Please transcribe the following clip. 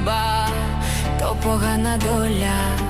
Потреба, то погана доля.